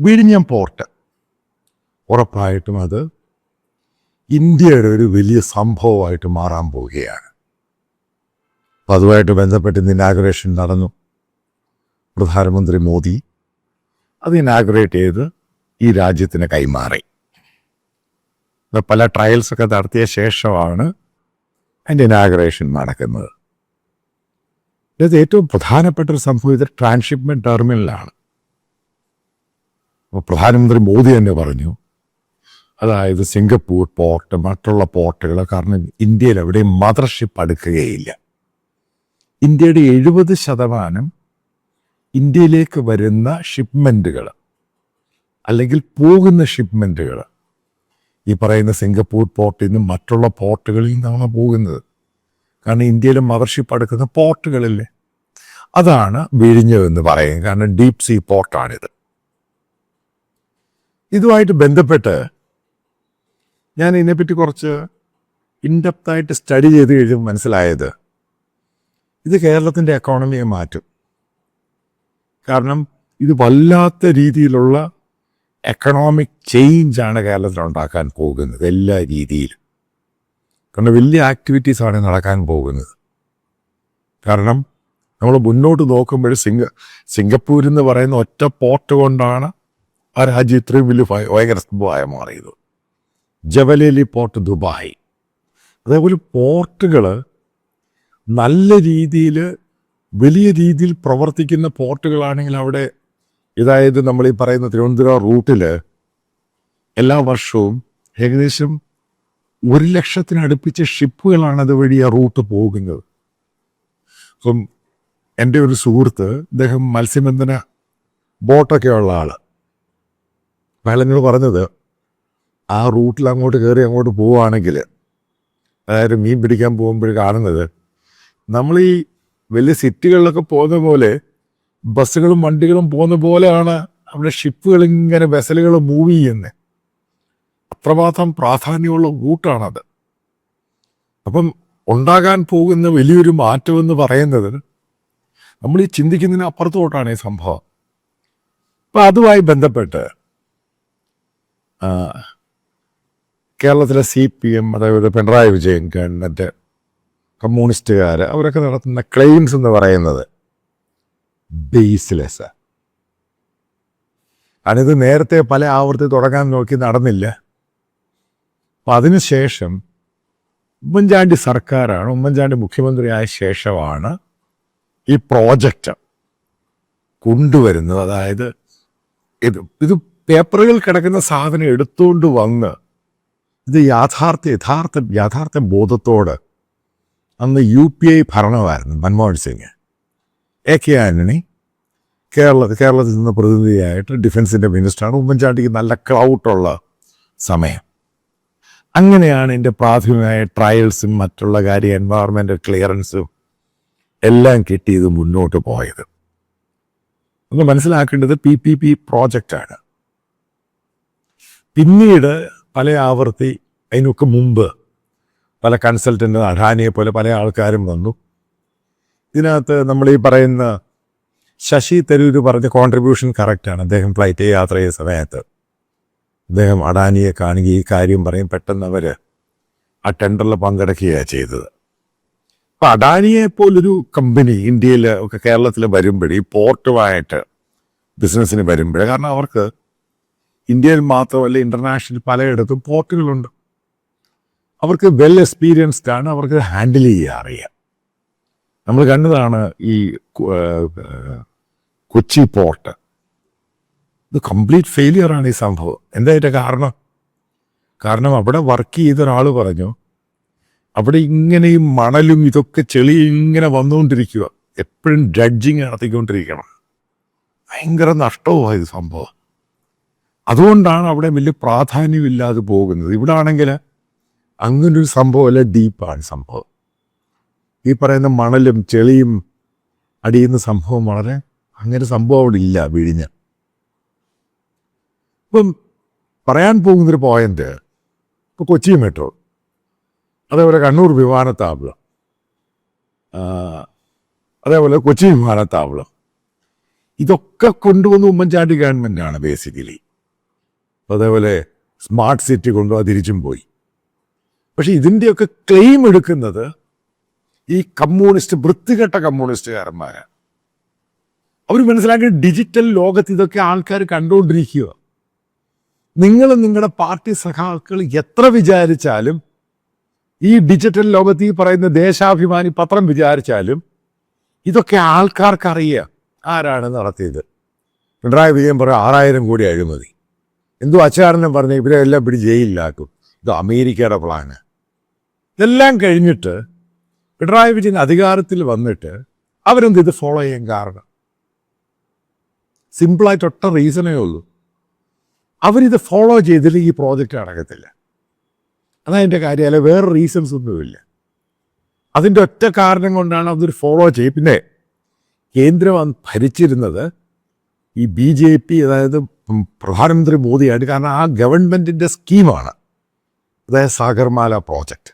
വിഴിഞ്ഞം പോർട്ട്. ഉറപ്പായിട്ടും അത് ഇന്ത്യയുടെ ഒരു വലിയ സംഭവമായിട്ട് മാറാൻ പോവുകയാണ്. അപ്പം അതുമായിട്ട് ബന്ധപ്പെട്ട് ഇന്ന് നടന്നു. പ്രധാനമന്ത്രി മോദി അത് ഇനാഗുറേറ്റ് ചെയ്ത് ഈ രാജ്യത്തിന് കൈമാറി. പല ട്രയൽസൊക്കെ നടത്തിയ ശേഷമാണ് അതിന്റെ ഇനാഗുറേഷൻ നടക്കുന്നത്. ഇത് ഏറ്റവും പ്രധാനപ്പെട്ട ഒരു സംഭവം ഇത് ട്രാൻസ്ഷിപ്മെന്റ് ടെർമിനലാണ് പ്രധാനമന്ത്രി മോദി തന്നെ പറഞ്ഞു. അതായത് സിംഗപ്പൂർ പോർട്ട് മറ്റുള്ള പോർട്ടുകൾ കാരണം ഇന്ത്യയിൽ എവിടെയും മദർഷിപ്പ് അടുക്കുകയില്ല. ഇന്ത്യയുടെ എഴുപത് ശതമാനം ഇന്ത്യയിലേക്ക് വരുന്ന ഷിപ്മെന്റുകൾ അല്ലെങ്കിൽ പോകുന്ന ഷിപ്മെന്റുകൾ ഈ പറയുന്ന സിംഗപ്പൂർ പോർട്ടിൽ നിന്നും മറ്റുള്ള പോർട്ടുകളിൽ നിന്നാണ് പോകുന്നത്. കാരണം ഇന്ത്യയിൽ മദർഷിപ്പ് അടുക്കുന്ന പോർട്ടുകളില്ലേ? അതാണ് വിഴിഞ്ഞതെന്ന് എന്ന് പറയും കാരണം ഡീപ് സീ പോർട്ടാണിത്. ഇതുമായിട്ട് ബന്ധപ്പെട്ട് ഞാൻ ഇതിനെപ്പറ്റി കുറച്ച് ഇൻഡെപ്തായിട്ട് സ്റ്റഡി ചെയ്ത് കഴിയുമ്പോൾ മനസ്സിലായത് ഇത് കേരളത്തിന്റെ എക്കോണമിയെ മാറ്റും. കാരണം ഇത് വല്ലാത്ത രീതിയിലുള്ള എക്കണോമിക് ചേഞ്ചാണ് കേരളത്തിൽ ഉണ്ടാക്കാൻ പോകുന്നത് എല്ലാ രീതിയിലും. കാരണം വലിയ ആക്ടിവിറ്റീസാണ് നടക്കാൻ പോകുന്നത്. കാരണം നമ്മൾ മുന്നോട്ട് നോക്കുമ്പോൾ സിംഗ സിംഗപ്പൂർ എന്ന് പറയുന്ന ഒറ്റ പോർട്ട് കൊണ്ടാണ് ആ രാജ്യം ഇത്രയും വലിയ ഭയ- ഭയങ്കര സംഭവമായി മാറിയത്. Jebel Ali port Dubai. അതേപോലെ പോർട്ടുകൾ നല്ല രീതിയിൽ വലിയ രീതിയിൽ പ്രവർത്തിക്കുന്ന പോർട്ടുകളാണെങ്കിൽ അവിടെ ഇതായത് നമ്മൾ ഈ പറയുന്ന തിരുവനന്തപുരം റൂട്ടിൽ എല്ലാ വർഷവും ഏകദേശം ഒരു ലക്ഷത്തിനടുപ്പിച്ച ഷിപ്പുകളാണ് അതുവഴി ആ റൂട്ട് പോകുന്നത്. അപ്പം എന്റെ ഒരു സുഹൃത്ത് അദ്ദേഹം മത്സ്യബന്ധന ബോട്ടൊക്കെ ഉള്ള ആൾ. അയാൾ എന്നോട് പറഞ്ഞത് ആ റൂട്ടിൽ അങ്ങോട്ട് കയറി അങ്ങോട്ട് പോവുകയാണെങ്കിൽ അതായത് മീൻ പിടിക്കാൻ പോകുമ്പോൾ കാണുന്നത് നമ്മൾ ഈ വലിയ സിറ്റികളിലൊക്കെ പോകുന്ന പോലെ ബസ്സുകളും വണ്ടികളും പോകുന്ന പോലെയാണ് അവിടെ ഷിപ്പുകൾ ഇങ്ങനെ വെസലുകൾ മൂവ് ചെയ്യുന്നത് അത്രമാത്രം പ്രാധാന്യമുള്ള റൂട്ടാണത്. അപ്പം ഉണ്ടാകാൻ പോകുന്ന വലിയൊരു മാറ്റം എന്ന് പറയുന്നത് നമ്മൾ ഈ ചിന്തിക്കുന്നതിന് അപ്പുറത്തോട്ടാണ് ഈ സംഭവം. അപ്പം അതുമായി ബന്ധപ്പെട്ട് കേരളത്തിലെ സി പി എം അതായത് പിണറായി വിജയൻ ഗവൺമെന്റ് കമ്മ്യൂണിസ്റ്റുകാർ അവരൊക്കെ നടത്തുന്ന ക്ലെയിംസ് എന്ന് പറയുന്നത് ബേസ്ലെസ് അതിത് നേരത്തെ പല ആവർത്തി തുടങ്ങാൻ നോക്കി നടന്നില്ല. അപ്പം അതിനുശേഷം ഉമ്മൻചാണ്ടി സർക്കാരാണ് ഉമ്മൻചാണ്ടി മുഖ്യമന്ത്രിയായ ശേഷമാണ് ഈ പ്രോജക്റ്റ് കൊണ്ടുവരുന്നത്. അതായത് ഇത് ഇത് പേപ്പറുകൾ കിടക്കുന്ന സാധനം എടുത്തുകൊണ്ട് വന്ന് ഇത് യാഥാർത്ഥ്യ യഥാർത്ഥ യാഥാർത്ഥ ബോധത്തോട് അന്ന് യു പി ഐ ഭരണമായിരുന്നു മൻമോഹൻ സിംഗ്. എ കെ ആന്റണി കേരള കേരളത്തിൽ നിന്ന് പ്രതിനിധിയായിട്ട് ഡിഫൻസിന്റെ മിനിസ്റ്ററാണ്. ഉമ്മൻചാണ്ടിക്ക് നല്ല ക്ലൗട്ടുള്ള സമയം. അങ്ങനെയാണ് എന്റെ പ്രാഥമികമായ ട്രയൽസും മറ്റുള്ള കാര്യം എൻവയറമെന്റ് ക്ലിയറൻസും എല്ലാം കിട്ടി ഇത് മുന്നോട്ട് പോയത്. ഒന്ന് മനസ്സിലാക്കേണ്ടത് പി പി പി പ്രോജക്റ്റാണ്. പിന്നീട് പല ആവർത്തി അതിനൊക്കെ മുമ്പ് പല കൺസൾട്ടന്റ് അഡാനിയെ പോലെ പല ആൾക്കാരും വന്നു. ഇതിനകത്ത് നമ്മൾ ഈ പറയുന്ന ശശി തരൂർ പറഞ്ഞ കോൺട്രിബ്യൂഷൻ കറക്റ്റാണ് അദ്ദേഹം ഫ്ലൈറ്റ് യാത്ര ചെയ്ത സമയത്ത് അദ്ദേഹം അഡാനിയെ കാണുകയും ഈ കാര്യം പറയും. പെട്ടെന്ന് അവർ ആ ടെൻഡറിൽ പങ്കെടുക്കുകയാണ് ചെയ്തത്. അപ്പം അഡാനിയെ പോലൊരു കമ്പനി ഇന്ത്യയിൽ ഒക്കെ കേരളത്തിൽ വരുമ്പോഴേ ഈ പോർട്ടുമായിട്ട് ബിസിനസ്സിന് വരുമ്പോഴേ കാരണം അവർക്ക് ഇന്ത്യയിൽ മാത്രമല്ല ഇന്റർനാഷണൽ പലയിടത്തും പോർട്ടുകളുണ്ട്. അവർക്ക് വെൽ എക്സ്പീരിയൻസ്ഡ് ആണ് അവർക്ക് ഹാൻഡിൽ ചെയ്യാൻ അറിയാം. നമ്മൾ കണ്ടതാണ് ഈ കൊച്ചി പോർട്ട്. ഇത് കംപ്ലീറ്റ് ഫെയിലിയർ ആണ് ഈ സംഭവം. എന്തായിട്ട് കാരണം? കാരണം അവിടെ വർക്ക് ചെയ്ത ഒരാൾ പറഞ്ഞു അവിടെ ഇങ്ങനെ ഈ മണലും ഇതൊക്കെ ചെളി ഇങ്ങനെ വന്നുകൊണ്ടിരിക്കുക എപ്പോഴും ജഡ്ജിങ് നടത്തിക്കൊണ്ടിരിക്കണം. ഭയങ്കര നഷ്ടവുമായി സംഭവം. അതുകൊണ്ടാണ് അവിടെ വലിയ പ്രാധാന്യമില്ലാതെ പോകുന്നത്. ഇവിടെ ആണെങ്കിൽ അങ്ങനൊരു സംഭവമല്ല ഡീപ്പാണ് സംഭവം. ഈ പറയുന്ന മണലും ചെളിയും അടിയുന്ന സംഭവം വളരെ അങ്ങനെ സംഭവം അവിടെ ഇല്ല വിഴിഞ്ഞ. ഇപ്പം പറയാൻ പോകുന്നൊരു പോയിന്റ് ഇപ്പോൾ കൊച്ചി മെട്രോ അതേപോലെ കണ്ണൂർ വിമാനത്താവളം. അതേപോലെ കൊച്ചി വിമാനത്താവളം. ഇതൊക്കെ കൊണ്ടുവന്ന് ഉമ്മൻചാണ്ടി ഗവൺമെന്റാണ് ബേസിക്കലി അതേപോലെ സ്മാർട്ട് സിറ്റി കൊണ്ടുപോകാൻ തിരിച്ചും പോയി. പക്ഷെ ഇതിന്റെയൊക്കെ ക്ലെയിം എടുക്കുന്നത് ഈ കമ്മ്യൂണിസ്റ്റ് വൃത്തികെട്ട കമ്മ്യൂണിസ്റ്റുകാരന്മാരാണ് അവർ മനസ്സിലാക്കി ഡിജിറ്റൽ ലോകത്ത് ഇതൊക്കെ ആൾക്കാർ കണ്ടുകൊണ്ടിരിക്കുക. നിങ്ങൾ നിങ്ങളുടെ പാർട്ടി സഖാക്കൾ എത്ര വിചാരിച്ചാലും ഈ ഡിജിറ്റൽ ലോകത്ത് ഈ പറയുന്ന ദേശാഭിമാനി പത്രം വിചാരിച്ചാലും ഇതൊക്കെ ആൾക്കാർക്ക് അറിയാം ആരാണ് നടത്തിയത്. പിണറായി വിജയൻ പറയും ആറായിരം കോടി അഴിമതി. എന്തോ അച്ചാരനും പറഞ്ഞ് ഇവരെ എല്ലാം പിടി ജയിലിലാക്കും. ഇത് അമേരിക്കയുടെ പ്ലാന് ഇതെല്ലാം കഴിഞ്ഞിട്ട് പിണറായി വിജയൻ അധികാരത്തിൽ വന്നിട്ട് അവരെന്ത് ഇത് ഫോളോ ചെയ്യാൻ കാരണം. സിമ്പിളായിട്ട് ഒറ്റ റീസണേ ഉള്ളൂ. അവരിത് ഫോളോ ചെയ്തില്ല ഈ പ്രോജക്റ്റ് നടക്കത്തില്ല. അതതിന്റെ കാര്യം. അല്ല വേറെ റീസൺസ് ഒന്നുമില്ല. അതിന്റെ ഒറ്റ കാരണം കൊണ്ടാണ് അതൊരു ഫോളോ ചെയ്യും. പിന്നെ കേന്ദ്രം ഭരിച്ചിരുന്നത് ഈ ബി ജെ പി അതായത് പ്രധാനമന്ത്രി മോദിയായിട്ട് കാരണം ആ ഗവൺമെന്റിന്റെ സ്കീമാണ്. അതായത് സാഗർമാല പ്രോജക്റ്റ്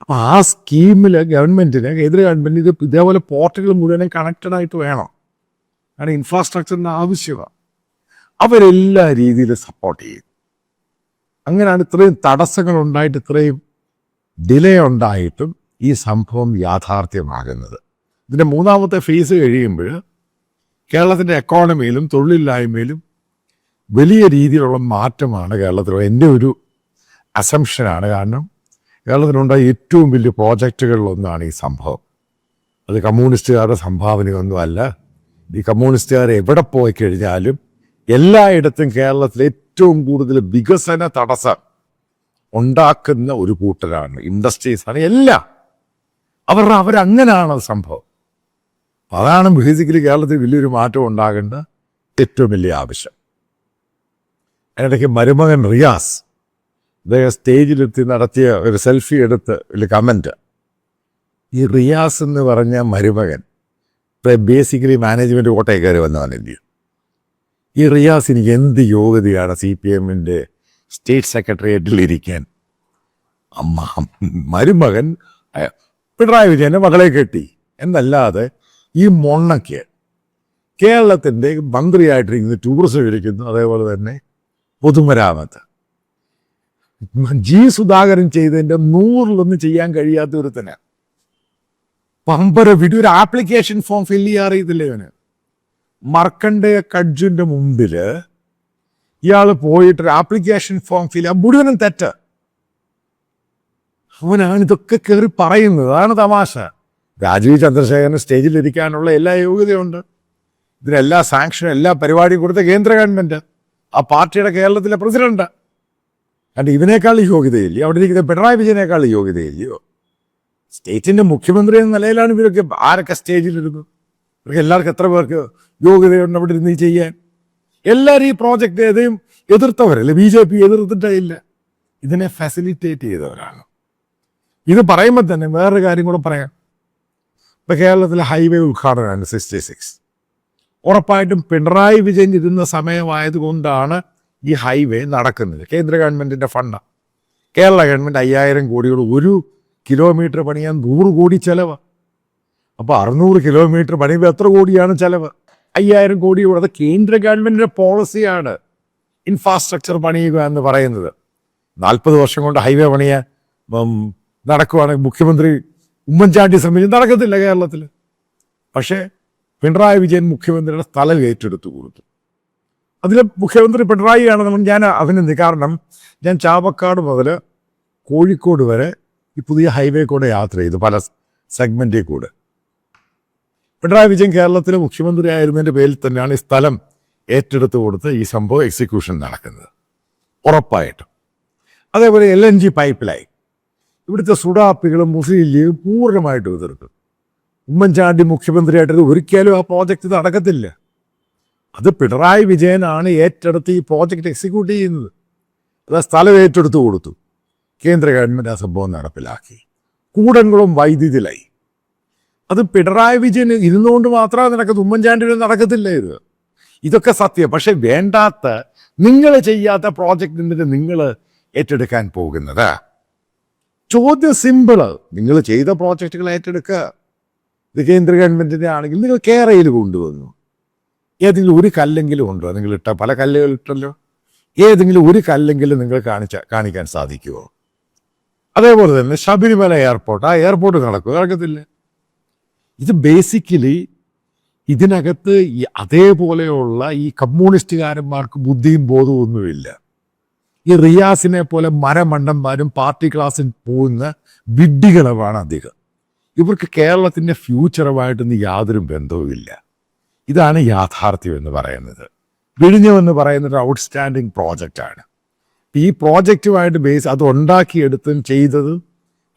അപ്പോൾ ആ സ്കീമിൽ ഗവൺമെന്റിന് കേന്ദ്ര ഗവൺമെന്റ് ഇത് ഇതേപോലെ പോർട്ടുകൾ മുഴുവനും കണക്റ്റഡ് ആയിട്ട് വേണം. കാരണം ഇൻഫ്രാസ്ട്രക്ചറിന്റെ ആവശ്യമാണ്. അവരെല്ലാ രീതിയിലും സപ്പോർട്ട് ചെയ്യും. അങ്ങനെയാണ് ഇത്രയും തടസ്സങ്ങൾ ഉണ്ടായിട്ട് ഇത്രയും ഡിലേ ഉണ്ടായിട്ടും ഈ സംഭവം യാഥാർത്ഥ്യമാകുന്നത്. ഇതിന്റെ മൂന്നാമത്തെ ഫേസ് കഴിയുമ്പോൾ കേരളത്തിന്റെ എക്കോണമിയിലും തൊഴിലില്ലായ്മയിലും വലിയ രീതിയിലുള്ള മാറ്റമാണ് കേരളത്തിൽ എന്റെ ഒരു അസംഷനാണ് കാരണം കേരളത്തിലുണ്ടായ ഏറ്റവും വലിയ പ്രോജക്റ്റുകളിലൊന്നാണ് ഈ സംഭവം. അത് കമ്മ്യൂണിസ്റ്റുകാരുടെ സംഭാവനയൊന്നുമല്ല ഈ കമ്മ്യൂണിസ്റ്റുകാർ എവിടെ പോയി കഴിഞ്ഞാലും എല്ലായിടത്തും കേരളത്തിൽ ഏറ്റവും കൂടുതൽ വികസന തടസ്സം ഉണ്ടാക്കുന്ന ഒരു കൂട്ടരാണ്. ഇൻഡസ്ട്രീസാണ് എല്ലാം. അവരുടെ അവരങ്ങനെയാണ് സംഭവം. അതാണ് ബേസിക്കലി കേരളത്തിൽ വലിയൊരു മാറ്റം ഉണ്ടാകേണ്ട ഏറ്റവും വലിയ ആവശ്യം. അതിനിടയ്ക്ക് മരുമകൻ റിയാസ് അദ്ദേഹം സ്റ്റേജിലെത്തി നടത്തിയ ഒരു സെൽഫി എടുത്ത് ഒരു കമന്റ് ഈ റിയാസ് എന്ന് പറഞ്ഞ മരുമകൻ ബേസിക്കലി മാനേജ്മെന്റ് കോട്ടയിൽ കയറി വന്നവനല്ലേ ഈ റിയാസ് എനിക്ക് എന്ത് യോഗ്യതയാണ് സി പി എമ്മിന്റെ സ്റ്റേറ്റ് സെക്രട്ടേറിയറ്റിൽ ഇരിക്കാൻ? അമ്മ മരുമകൻ പിണറായി വിജയന്റെ മകളെ കെട്ടി. എന്നല്ലാതെ ഈ മൊണ്ണയ്ക്ക് കേരളത്തിന്റെ മന്ത്രിയായിട്ടിരിക്കുന്നു ടൂറിസം ഇരിക്കുന്നു അതേപോലെ തന്നെ പൊതുമരാമത്ത്. ജി സുധാകരൻ ചെയ്തതിന്റെ നൂറിലൊന്ന് ചെയ്യാൻ കഴിയാത്ത ഒരുത്തന്. പമ്പര വിടി ഒരു ആപ്ലിക്കേഷൻ ഫോം ഫില്ല് ചെയ്യാൻ അറിയത്തില്ലേ ഇവന് മർക്കണ്ടയ കഡ്ജിന്റെ മുമ്പിൽ ഇയാൾ പോയിട്ട് ഒരു ആപ്ലിക്കേഷൻ ഫോം ഫില്ല് ചെയ്യാൻ മുഴുവനും തെറ്റ്. അവനാണ് ഇതൊക്കെ കയറി പറയുന്നത്. അതാണ് തമാശ. രാജീവ് ചന്ദ്രശേഖരൻ സ്റ്റേജിലിരിക്കാനുള്ള എല്ലാ യോഗ്യതയുണ്ട്. ഇതിനെല്ലാ സാങ്ഷനും എല്ലാ പരിപാടിയും കൊടുത്ത കേന്ദ്ര ഗവൺമെന്റ്. ആ പാർട്ടിയുടെ കേരളത്തിലെ പ്രസിഡന്റ്. കാരണം ഇതിനേക്കാൾ യോഗ്യതയില്ലയോ? അവിടെ ഇരിക്കുന്ന പിണറായി വിജയനേക്കാൾ യോഗ്യതയില്ലയോ? സ്റ്റേറ്റിന്റെ മുഖ്യമന്ത്രി എന്ന നിലയിലാണ് ഇവരൊക്കെ ആരൊക്കെ സ്റ്റേജിലിരുന്നു? ഇവർക്ക് എല്ലാവർക്കും എത്ര പേർക്ക് യോഗ്യതയുണ്ട് അവിടെ ഇരുന്ന് ചെയ്യാൻ? എല്ലാവരും ഈ പ്രോജക്റ്റ് ഏതെയും എതിർത്തവരല്ലേ? ബി ജെ പി എതിർത്തിട്ടേ ഇല്ല ഇതിനെ ഫെസിലിറ്റേറ്റ് ചെയ്തവരാണ്. ഇത് പറയുമ്പോൾ തന്നെ വേറൊരു കാര്യം കൂടെ പറയാം. ഇപ്പൊ കേരളത്തിലെ ഹൈവേ ഉദ്ഘാടനമാണ് സിക്സ്റ്റി സിക്സ്. ഉറപ്പായിട്ടും പിണറായി വിജയൻ ഇരുന്ന സമയമായതുകൊണ്ടാണ് ഈ ഹൈവേ നടക്കുന്നത്. കേന്ദ്ര ഗവൺമെന്റിന്റെ ഫണ്ട്. കേരള ഗവൺമെന്റ് അയ്യായിരം കോടിയോട് ഒരു കിലോമീറ്റർ പണിയാൻ നൂറ് കോടി ചിലവ്. അപ്പോൾ അറുന്നൂറ് കിലോമീറ്റർ പണിയുമ്പോൾ എത്ര കോടിയാണ് ചിലവ്? അയ്യായിരം കോടിയോട് അത് കേന്ദ്ര ഗവൺമെന്റിന്റെ പോളിസിയാണ് ഇൻഫ്രാസ്ട്രക്ചർ പണിയുക എന്ന് പറയുന്നത്. നാൽപ്പത് വർഷം കൊണ്ട് ഹൈവേ പണിയാൻ നടക്കുവാണെങ്കിൽ മുഖ്യമന്ത്രി ഉമ്മൻചാണ്ടി ശ്രമിച്ചു. നടക്കത്തില്ല കേരളത്തിൽ പക്ഷേ പിണറായി വിജയൻ മുഖ്യമന്ത്രിയുടെ സ്ഥലം ഏറ്റെടുത്തു കൊടുത്തു. അതിൽ മുഖ്യമന്ത്രി പിണറായി നമ്മൾ ഞാൻ അഭിനന്ദി. കാരണം ഞാൻ ചാവക്കാട് മുതൽ കോഴിക്കോട് വരെ ഈ പുതിയ ഹൈവേ കൂടെ യാത്ര ചെയ്തു പല സെഗ്മെന്റിൽ കൂടെ. പിണറായി വിജയൻ കേരളത്തിലെ മുഖ്യമന്ത്രി ആയിരുന്നതിന്റെ പേരിൽ തന്നെയാണ് ഈ സ്ഥലം ഏറ്റെടുത്ത് കൊടുത്ത് ഈ സംഭവം എക്സിക്യൂഷൻ നടക്കുന്നത്. ഉറപ്പായിട്ടും. അതേപോലെ L N G pipeline ഇവിടുത്തെ സുഡാപ്പികളും മുസ്ലിം ലീഗ് പൂർണമായിട്ടും എതിർക്കും ഉമ്മൻചാണ്ടി മുഖ്യമന്ത്രിയായിട്ട് ഒരിക്കലും ആ പ്രോജക്റ്റ് നടക്കത്തില്ല. അത് പിണറായി വിജയനാണ് ഏറ്റെടുത്ത് ഈ പ്രോജക്റ്റ് എക്സിക്യൂട്ട് ചെയ്യുന്നത്. അത് സ്ഥലം ഏറ്റെടുത്ത് കൊടുത്തു. കേന്ദ്ര ഗവൺമെന്റ് ആ സംഭവം നടപ്പിലാക്കി. കൂടൻകുളം വൈദ്യുതിയിലായി അത് പിണറായി വിജയൻ ഇരുന്നുകൊണ്ട് മാത്രമേ നടക്കത്തു ഉമ്മൻചാണ്ടിയുടെ നടക്കത്തില്ല ഇത്. ഇതൊക്കെ സത്യം. പക്ഷെ വേണ്ടാത്ത നിങ്ങൾ ചെയ്യാത്ത പ്രോജക്റ്റിന്റെ നിങ്ങൾ ഏറ്റെടുക്കാൻ പോകുന്നത്. ചോദ്യം സിമ്പിൾ നിങ്ങൾ ചെയ്ത പ്രോജക്റ്റുകൾ ഏറ്റെടുക്കുക. ഇത് കേന്ദ്ര ഗവൺമെന്റിന്റെ ആണെങ്കിൽ നിങ്ങൾ കേരയിൽ കൊണ്ടുവന്നു. ഏതെങ്കിലും ഒരു കല്ലെങ്കിലും ഉണ്ടോ? നിങ്ങൾ ഇട്ട പല കല്ലുകൾ ഇട്ടല്ലോ. ഏതെങ്കിലും ഒരു കല്ലെങ്കിലും നിങ്ങൾ കാണിച്ച കാണിക്കാൻ സാധിക്കുമോ അതേപോലെ തന്നെ ശബരിമല എയർപോർട്ട്. ആ എയർപോർട്ട് നടക്കും നടക്കത്തില്ല. ഇത് ബേസിക്കലി ഇതിനകത്ത് ഈ അതേപോലെയുള്ള ഈ കമ്മ്യൂണിസ്റ്റുകാരന്മാർക്ക് ബുദ്ധിയും ബോധവും ഒന്നുമില്ല. ഈ റിയാസിനെ പോലെ മരമണ്ടന്മാരും പാർട്ടി ക്ലാസ്സിൽ പോകുന്ന വിഡ്ഢികളുമാണ് അധികം. ഇവർക്ക് കേരളത്തിന്റെ ഫ്യൂച്ചറുമായിട്ടൊന്നും യാതൊരു ബന്ധവുമില്ല. ഇതാണ് യാഥാർത്ഥ്യം എന്ന് പറയുന്നത്. വിഴിഞ്ഞമെന്ന് പറയുന്ന ഒരു ഔട്ട്സ്റ്റാൻഡിങ് പ്രോജക്റ്റാണ് ഈ പ്രോജക്റ്റുമായിട്ട് ബേസ് അത് ഉണ്ടാക്കിയെടുത്തും ചെയ്തത്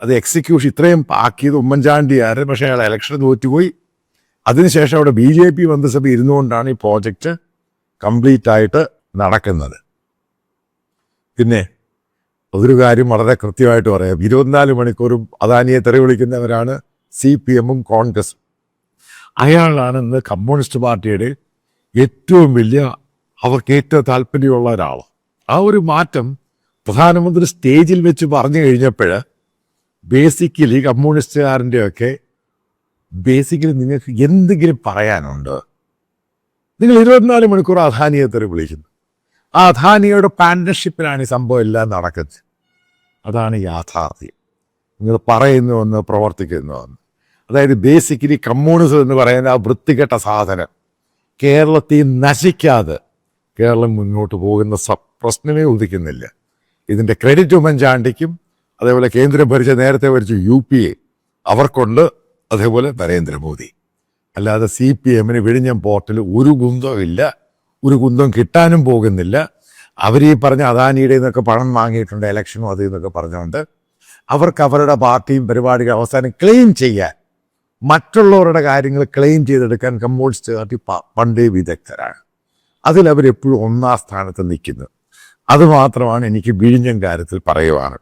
അത് എക്സിക്യൂഷൻ ഇത്രയും ആക്കിയത് ഉമ്മൻചാണ്ടിയാര് പക്ഷേ അയാൾ ഇലക്ഷൻ തോറ്റുപോയി. അതിനുശേഷം അവിടെ ബി ജെ പി മന്ത്രിസഭ ഇരുന്നുകൊണ്ടാണ് ഈ പ്രോജക്റ്റ് കംപ്ലീറ്റ് ആയിട്ട് നടക്കുന്നത്. പിന്നെ ഒരു കാര്യം വളരെ കൃത്യമായിട്ട് പറയാം. ഇരുപത്തിനാല് മണിക്കൂറും അദാനിയെ തെറി വിളിക്കുന്നവരാണ്. സി പി എമ്മും കോൺഗ്രസും. അയാളാണ് ഇന്ന് കമ്മ്യൂണിസ്റ്റ് പാർട്ടിയുടെ ഏറ്റവും വലിയ അവർക്ക് ഏറ്റവും താല്പര്യമുള്ള ഒരാൾ ആ ഒരു മാറ്റം പ്രധാനമന്ത്രി സ്റ്റേജിൽ വെച്ച് പറഞ്ഞു കഴിഞ്ഞപ്പോൾ ബേസിക്കലി കമ്മ്യൂണിസ്റ്റുകാരന്റെയൊക്കെ ബേസിക്കലി നിങ്ങൾക്ക് എന്തെങ്കിലും പറയാനുണ്ട്? നിങ്ങൾ ഇരുപത്തിനാല് മണിക്കൂർ അധാനിയെ തെറി വിളിക്കുന്നു. ആ അധാനിയുടെ പാർട്ട്ണർഷിപ്പിലാണ് ഈ സംഭവം എല്ലാം നടക്കുന്നത്. അതാണ് യാഥാർത്ഥ്യം. നിങ്ങൾ പറയുന്നു എന്ന് പ്രവർത്തിക്കുന്നു. എന്ന് അതായത് ബേസിക്കലി കമ്മ്യൂണിസം എന്ന് പറയുന്ന ആ വൃത്തികെട്ട സാധനം കേരളത്തിൽ നശിക്കാതെ കേരളം മുന്നോട്ട് പോകുന്ന സ- പ്രശ്നമേ ഉദിക്കുന്നില്ല. ഇതിന്റെ ക്രെഡിറ്റ് ഉമ്മൻചാണ്ടിക്കും അതേപോലെ കേന്ദ്രം ഭരിച്ച നേരത്തെ ഭരിച്ച യു പി എ അവർക്കുണ്ട് അതേപോലെ നരേന്ദ്രമോദി. അല്ലാതെ സി പി എമ്മിന് വിഴിഞ്ഞം പോർട്ടിൽ ഒരു കുന്തവും ഇല്ല ഒരു കുന്തം കിട്ടാനും പോകുന്നില്ല. അവർ ഈ പറഞ്ഞ അദാനിയുടെ നിന്നൊക്കെ പണം വാങ്ങിയിട്ടുണ്ട് ഇലക്ഷനും അത് എന്നൊക്കെ പറഞ്ഞുകൊണ്ട്. അവർക്ക് അവരുടെ പാർട്ടിയും പരിപാടികൾ അവസാനം ക്ലെയിം ചെയ്യാൻ. മറ്റുള്ളവരുടെ കാര്യങ്ങൾ ക്ലെയിം ചെയ്തെടുക്കാൻ കമ്മ്യൂണിസ്റ്റ് പാർട്ടി പണ്ടേ വിദഗ്ധരാണ്. അതിലവരെപ്പോഴും ഒന്നാം സ്ഥാനത്ത് നിൽക്കുന്നു. അതുമാത്രമാണ് എനിക്ക് വിഴിഞ്ഞം കാര്യത്തിൽ പറയുവാണ്